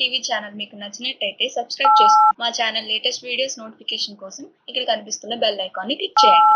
TV channel మీకు నచ్చినట్టయితే subscribe చేసుకోండి మా ఛానల్ లేటెస్ట్ వీడియోస్ నోటిఫికేషన్ కోసం ఇక్కడ కనిపిస్తున్న బెల్ ఐకాన్ని క్లిక్ చేయండి.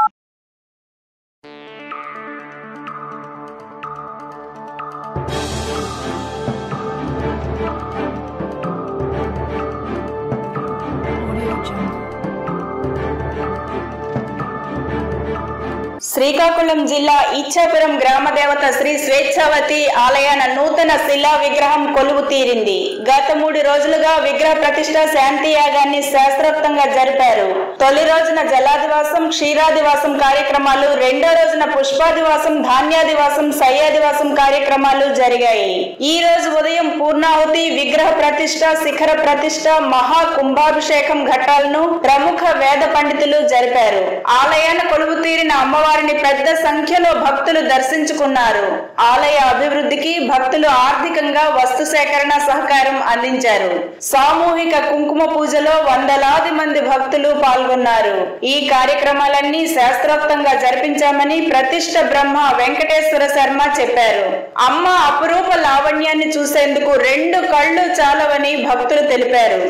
శ్రీకాకుళం జిల్లా ఇచ్చాపురం గ్రామ దేవత శ్రీ స్వేచ్ఛావతి ఆలయాన నూతన శిలా విగ్రహం కొలువు తీరింది. గత మూడు రోజులుగా విగ్రహ ప్రతిష్ట శాంతి యాగాన్ని శాస్త్రోక్తంగా జరిపారు. తొలి రోజున జలాదివాసం క్షీరాదివాసం కార్యక్రమాలు రెండో రోజున పుష్పాదివాసం ధాన్యాదివాసం సయ్యాదివాసం కార్యక్రమాలు జరిగాయి. ఈ రోజు ఉదయం పూర్ణాహుతి విగ్రహ ప్రతిష్ట శిఖర ప్రతిష్ట మహా కుంభాభిషేకం ఘట్టాలను ప్రముఖ వేద పండితులు జరిపారు. ఆలయాన కొలువు తీరిన వారిని పెద్ద సంఖ్యలో భక్తులు దర్శించుకున్నారు. ఆలయ అభివృద్ధికి భక్తులు ఆర్థికంగా వస్తు సేకరణ సహకారం అందించారు. సామూహిక కుంకుమ పూజలో వందలాది మంది భక్తులు పాల్గొన్నారు. ఈ కార్యక్రమాలన్నీ శాస్త్రోక్తంగా జరిపించామని ప్రతిష్ట బ్రహ్మ వెంకటేశ్వర శర్మ చెప్పారు. అమ్మ అపురూప లావణ్యాన్ని చూసేందుకు రెండు కళ్ళు చాలవని భక్తులు తెలిపారు.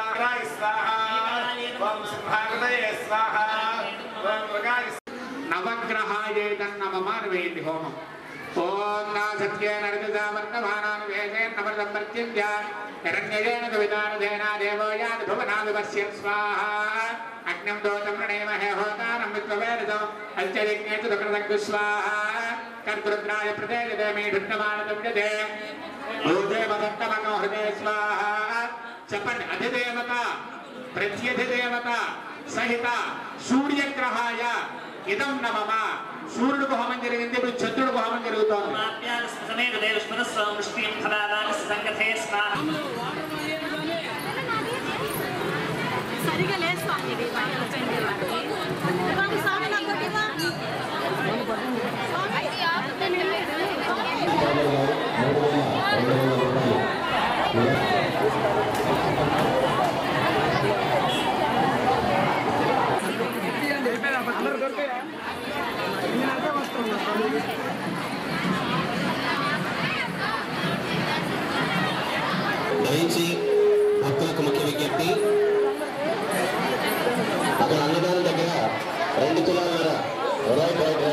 स्वाहाय स्वाहा ओम सिंहाग्रय स्वाहा ओम मृगाय नवग्रहाय तन्नममार्वेति होमम् ॐ नासत्येन रविदा वर्णभानानुवेशेन नवरदं प्रत्यङ्ग्या हिरण्यजेन कवितानुधेना देवो यात् भुवनाविपश्य स्वाहा अग्निं दोतं प्रणेमहे होतारं विद्ववेदो अल्चयज्ञेतु कृतज्ञ स्वाहा कर्तृद्राय प्रदेजते मे ढुण्डमानदं दे भूदेव दत्तमनो हृदय स्वाहा చెప్పండి అధిదేవత ప్రత్యధిదేవత సహిత సూర్యగ్రహాయ ఇదం నమమ. సూర్యుడికి హోమం జరిగింది ఇప్పుడు చంద్రుడికి హోమం జరుగుతోంది. సరిగా లేస్తాను ఇది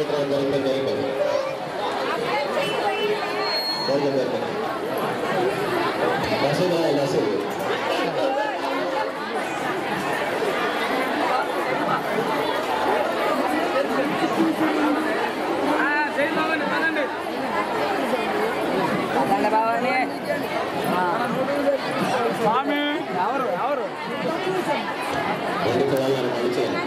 రైట్ రైట్ జరిగింది జరిగింది జరిగింది రసీదు రాయాలి, రసీదు రెండు తులాలన్నర మళ్ళీ చేయాలి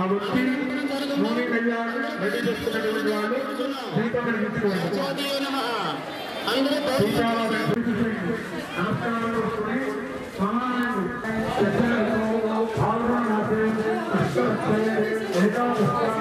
ఆ వ్యక్తి నూనె కళ్యాణ్ రెడీ చేస్తున్నటువంటి వాళ్ళు దీపం వెలిగించుకోండి దీపాలను వెలిగించండి. నమస్కారాలు చేసుకొని సమానంగా చర్చలలో పాల్గొనాలి. అష్టవస్తే ఏకాదశ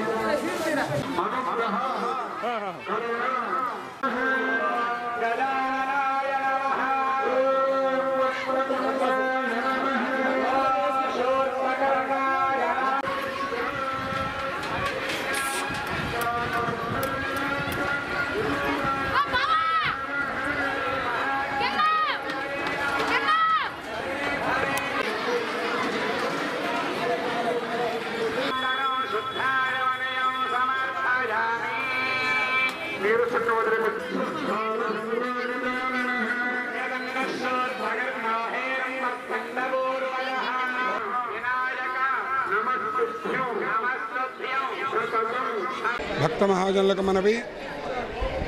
సమాజంలోకి మనవి.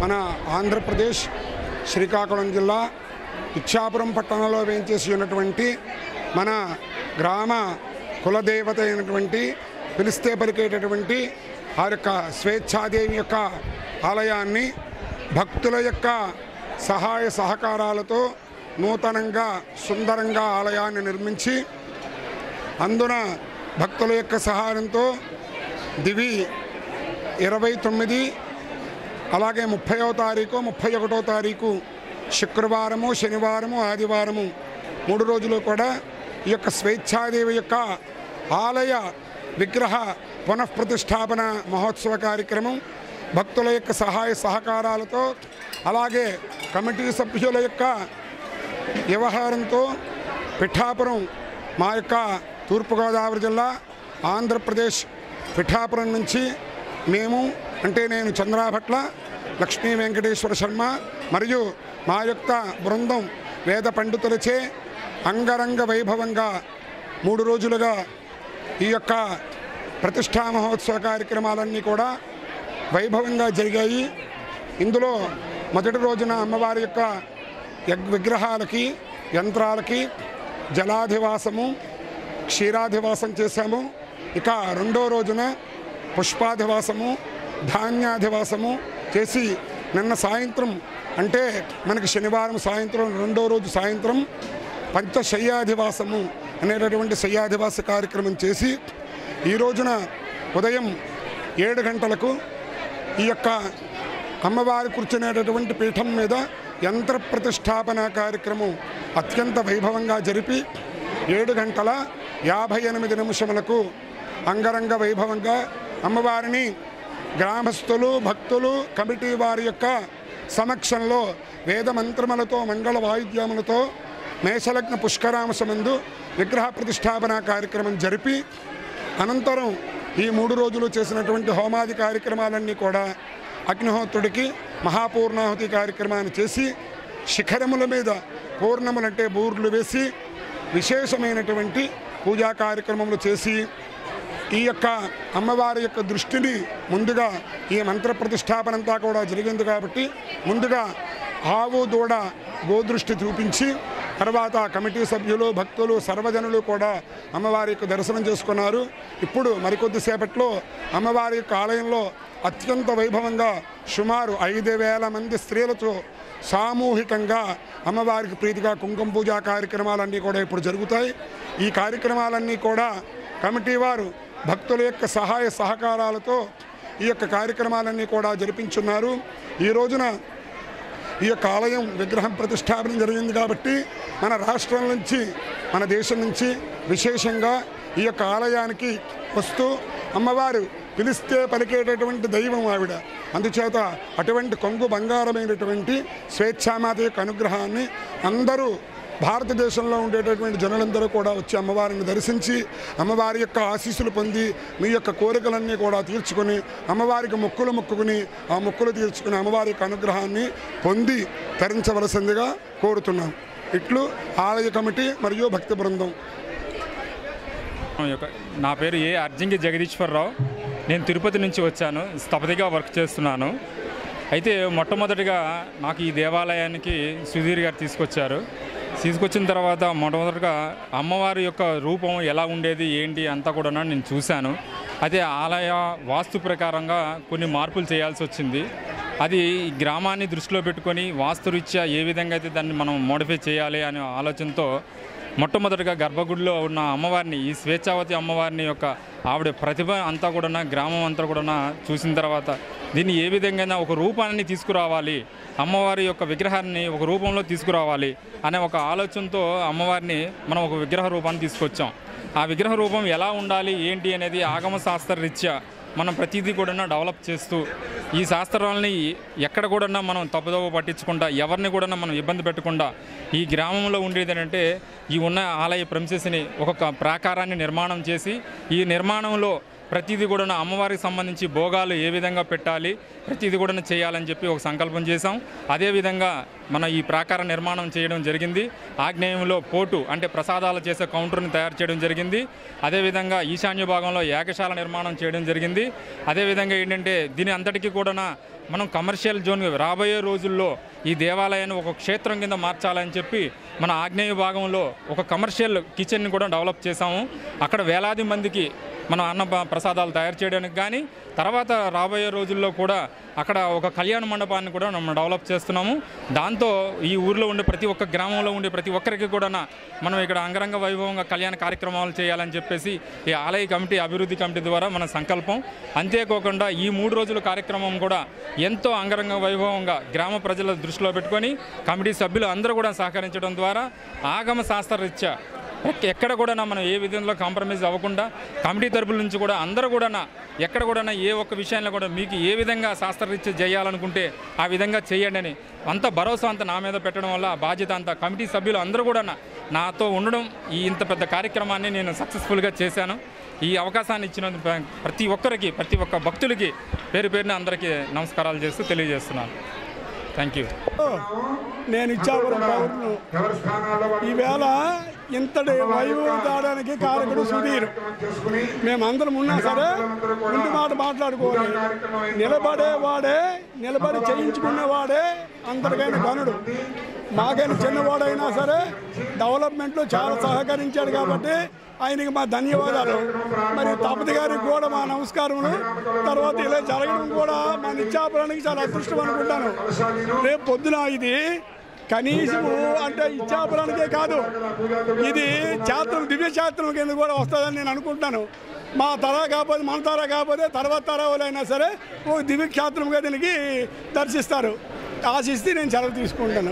మన ఆంధ్రప్రదేశ్ శ్రీకాకుళం జిల్లా ఇచ్చాపురం పట్టణంలో వేంచేసి ఉన్నటువంటి మన గ్రామ కులదేవత అయినటువంటి పిలిస్తే పలికేటటువంటి ఆ యొక్క స్వేచ్ఛాదేవి యొక్క ఆలయాన్ని భక్తుల యొక్క సహాయ సహకారాలతో నూతనంగా సుందరంగా ఆలయాన్ని నిర్మించి అందున భక్తుల యొక్క సహాయంతో దివి ఇరవై తొమ్మిది అలాగే ముప్పైవ తారీఖు ముప్పై ఒకటో తారీఖు శుక్రవారము శనివారము ఆదివారము మూడు రోజులు కూడా ఈ యొక్క స్వేచ్ఛాదేవి యొక్క ఆలయ విగ్రహ పునఃప్రతిష్టాపన మహోత్సవ కార్యక్రమం భక్తుల యొక్క సహాయ సహకారాలతో అలాగే కమిటీ సభ్యుల యొక్క వ్యవహారంతో పిఠాపురం మా యొక్క తూర్పుగోదావరి జిల్లా ఆంధ్రప్రదేశ్ పిఠాపురం నుంచి మేము అంటే నేను చంద్రాభట్ల లక్ష్మీ వెంకటేశ్వర శర్మ మరియు మా యొక్క బృందం వేద పండితులచే అంగరంగ వైభవంగా మూడు రోజులుగా ఈ యొక్క ప్రతిష్టా మహోత్సవ కార్యక్రమాలన్నీ కూడా వైభవంగా జరిగాయి. ఇందులో మొదటి రోజున అమ్మవారి యొక్క విగ్రహాలకి యంత్రాలకి జలాధివాసము క్షీరాధివాసం చేశాము. ఇక రెండో రోజున పుష్పాధివాసము ధాన్యాధివాసము చేసి నిన్న సాయంత్రం అంటే మనకి శనివారం సాయంత్రం రెండో రోజు సాయంత్రం పంచశయ్యాధివాసము అనేటటువంటి శయ్యాధివాస కార్యక్రమం చేసి ఈ రోజున ఉదయం ఏడు గంటలకు ఈ యొక్క అమ్మవారి కూర్చునేటటువంటి పీఠం మీద యంత్ర ప్రతిష్టాపన కార్యక్రమం అత్యంత వైభవంగా జరిపి ఏడు గంటల యాభై ఎనిమిది నిమిషములకు అంగరంగ వైభవంగా అమ్మవారిని గ్రామస్తులు భక్తులు కమిటీ వారి యొక్క సమక్షంలో వేద మంత్రములతో మంగళ వాయిద్యములతో మేషలగ్న పుష్కరాంశమందు విగ్రహ ప్రతిష్టాపన కార్యక్రమం జరిపి అనంతరం ఈ మూడు రోజులు చేసినటువంటి హోమాది కార్యక్రమాలన్నీ కూడా అగ్నిహోత్రుడికి మహాపూర్ణాహుతి కార్యక్రమాన్ని చేసి శిఖరముల మీద పూర్ణములంటే బూర్లు వేసి విశేషమైనటువంటి పూజా కార్యక్రమములు చేసి ఈ యొక్క అమ్మవారి యొక్క దృష్టిని ముందుగా ఈ మంత్ర ప్రతిష్టాపనంతా కూడా జరిగింది కాబట్టి ముందుగా ఆవు దూడ గోదృష్టి చూపించి తర్వాత కమిటీ సభ్యులు భక్తులు సర్వజనులు కూడా అమ్మవారి యొక్క దర్శనం చేసుకున్నారు. ఇప్పుడు మరికొద్దిసేపట్లో అమ్మవారి యొక్క ఆలయంలో అత్యంత వైభవంగా సుమారు ఐదు వేల మంది స్త్రీలతో సామూహికంగా అమ్మవారికి ప్రీతిగా కుంకుమ పూజా కార్యక్రమాలన్నీ కూడా ఇప్పుడు జరుగుతాయి. ఈ కార్యక్రమాలన్నీ కూడా కమిటీ వారు భక్తుల యొక్క సహాయ సహకారాలతో ఈ యొక్క కార్యక్రమాలన్నీ కూడా జరిపించున్నారు. ఈ రోజున ఈ యొక్క ఆలయం విగ్రహం ప్రతిష్టాపన జరిగింది కాబట్టి మన రాష్ట్రం నుంచి మన దేశం నుంచి విశేషంగా ఈ యొక్క ఆలయానికి వస్తూ అమ్మవారు పిలిస్తే పలికేటటువంటి దైవం ఆవిడ. అందుచేత అటువంటి కొంగు బంగారమైనటువంటి స్వేచ్ఛామాత యొక్క అనుగ్రహాన్ని అందరూ భారతదేశంలో ఉండేటటువంటి జనులందరూ కూడా వచ్చి అమ్మవారిని దర్శించి అమ్మవారి యొక్క ఆశీస్సులు పొంది మీ యొక్క కోరికలన్నీ కూడా తీర్చుకొని అమ్మవారికి మొక్కులు మొక్కుకుని ఆ మొక్కులు తీర్చుకుని అమ్మవారి యొక్క అనుగ్రహాన్ని పొంది తరించవలసిందిగా కోరుతున్నాం. ఇట్లు ఆలయ కమిటీ మరియు భక్తి బృందం. యొక్క నా పేరు ఏ అర్జంగి జగదీశ్వరరావు. నేను తిరుపతి నుంచి వచ్చాను. స్థపతిగా వర్క్ చేస్తున్నాను. అయితే మొట్టమొదటిగా నాకు ఈ దేవాలయానికి సుధీర్ గారు తీసుకొచ్చారు. తీసుకొచ్చిన తర్వాత మొట్టమొదటిగా అమ్మవారి యొక్క రూపం ఎలా ఉండేది ఏంటి అంతా కూడా నేను చూశాను. అదే ఆలయ వాస్తు ప్రకారంగా కొన్ని మార్పులు చేయాల్సి వచ్చింది. అది గ్రామాన్ని దృష్టిలో పెట్టుకొని వాస్తురీత్యా ఏ విధంగా అయితే దాన్ని మనం మోడిఫై చేయాలి అనే ఆలోచనతో మొట్టమొదటిగా గర్భగుడిలో ఉన్న అమ్మవారిని ఈ స్వేచ్ఛావతి అమ్మవారిని యొక్క ఆవిడ ప్రతిభ అంతా కూడా గ్రామం అంతా కూడా చూసిన తర్వాత దీన్ని ఏ విధంగా ఒక రూపాన్ని తీసుకురావాలి అమ్మవారి యొక్క విగ్రహాన్ని ఒక రూపంలో తీసుకురావాలి అనే ఒక ఆలోచనతో అమ్మవారిని మనం ఒక విగ్రహ రూపాన్ని తీసుకొచ్చాం. ఆ విగ్రహ రూపం ఎలా ఉండాలి ఏంటి అనేది ఆగమ శాస్త్ర రీత్యా మనం ప్రతిదీ కూడా డెవలప్ చేస్తూ ఈ శాస్త్రాలని ఎక్కడ కూడా మనం తప్పుదోవ పట్టించకుండా ఎవరిని కూడా మనం ఇబ్బంది పెట్టకుండా ఈ గ్రామంలో ఉండేది ఏంటంటే ఈ ఉన్న ఆలయ ప్రమిసెస్ని ఒక ప్రాకారాన్ని నిర్మాణం చేసి ఈ నిర్మాణంలో ప్రతిదీ కూడా అమ్మవారికి సంబంధించి భోగాలు ఏ విధంగా పెట్టాలి ప్రతిదీ కూడా చేయాలని చెప్పి ఒక సంకల్పం చేశాం. అదేవిధంగా మన ఈ ప్రాకార నిర్మాణం చేయడం జరిగింది. ఆగ్నేయంలో పోటు అంటే ప్రసాదాలు చేసే కౌంటర్ని తయారు చేయడం జరిగింది. అదేవిధంగా ఈశాన్య భాగంలో ఏకశాల నిర్మాణం చేయడం జరిగింది. అదేవిధంగా ఏంటంటే దీని అంతటికీ కూడా మనం కమర్షియల్ జోన్ రాబోయే రోజుల్లో ఈ దేవాలయాన్ని ఒక క్షేత్రం కింద మార్చాలని చెప్పి మన ఆగ్నేయ భాగంలో ఒక కమర్షియల్ కిచెన్ని కూడా డెవలప్ చేశాము. అక్కడ వేలాది మందికి మనం అన్న ప్రసాదాలు తయారు చేయడానికి కానీ తర్వాత రాబోయే రోజుల్లో కూడా అక్కడ ఒక కళ్యాణ మండపాన్ని కూడా మనం డెవలప్ చేస్తున్నాము. దాంతో ఈ ఊర్లో ఉండే ప్రతి ఒక్క గ్రామంలో ఉండే ప్రతి ఒక్కరికి కూడా మనం ఇక్కడ అంగరంగ వైభవంగా కళ్యాణ కార్యక్రమాలు చేయాలని చెప్పేసి ఈ ఆలయ కమిటీ అభివృద్ధి కమిటీ ద్వారా మన సంకల్పం. అంతేకాకుండా ఈ మూడు రోజుల కార్యక్రమం కూడా ఎంతో అంగరంగ వైభవంగా గ్రామ ప్రజల దృష్టిలో పెట్టుకొని కమిటీ సభ్యులు అందరూ కూడా సహకరించడం ద్వారా ఆగమ శాస్త్ర రీత్యా ఎక్కడ కూడా మనం ఏ విధంగా కాంప్రమైజ్ అవ్వకుండా కమిటీ తరపుల నుంచి కూడా అందరూ కూడా ఎక్కడ కూడా ఏ ఒక్క విషయంలో కూడా మీకు ఏ విధంగా శాస్త్రరీత్యా చేయాలనుకుంటే ఆ విధంగా చేయండి అని అంత భరోసా అంతా నా మీద పెట్టడం వల్ల బాధ్యత అంతా కమిటీ సభ్యులు అందరూ కూడా నాతో ఉండడం ఈ ఇంత పెద్ద కార్యక్రమాన్ని నేను సక్సెస్ఫుల్గా చేశాను. ఈ అవకాశాన్ని ఇచ్చిన ప్రతి ఒక్కరికి ప్రతి ఒక్క భక్తులకి పేరు పేరున అందరికీ నమస్కారాలు చేస్తూ తెలియజేస్తున్నాను. థ్యాంక్ యూ నేను ఇచ్చాపురం పౌరును ఈవేళ ఇంతటి వైభవం దాడానికి కారకుడు సుధీర్. మేమందరం ఉన్నా సరే ముందు మాట మాట్లాడుకోవాలి. నిలబడేవాడే నిలబడి చేయించుకునేవాడే అందరికైనా గనుడు మాకైనా చిన్నవాడైనా సరే డెవలప్మెంట్లో చాలా సహకరించాడు కాబట్టి ఆయనకి మా ధన్యవాదాలు. మరి తపతి గారికి కూడా మా నమస్కారములు. తర్వాత ఇలా జరగడం కూడా మా నిత్యాపురానికి చాలా అదృష్టం అనుకుంటాను. రేపు పొద్దున ఇది కనీసము అంటే ఇచ్చాపురానికే కాదు ఇది చాత్రం దివ్య శాస్త్రం కింద కూడా వస్తుందని నేను అనుకుంటాను. మా తరా కాకపోతే మన తరా కాకపోతే తర్వాత తరా సరే ఓ దివ్య క్షేత్రంగా దీనికి దర్శిస్తారు. ఆశిస్తే నేను సెలవు తీసుకుంటాను.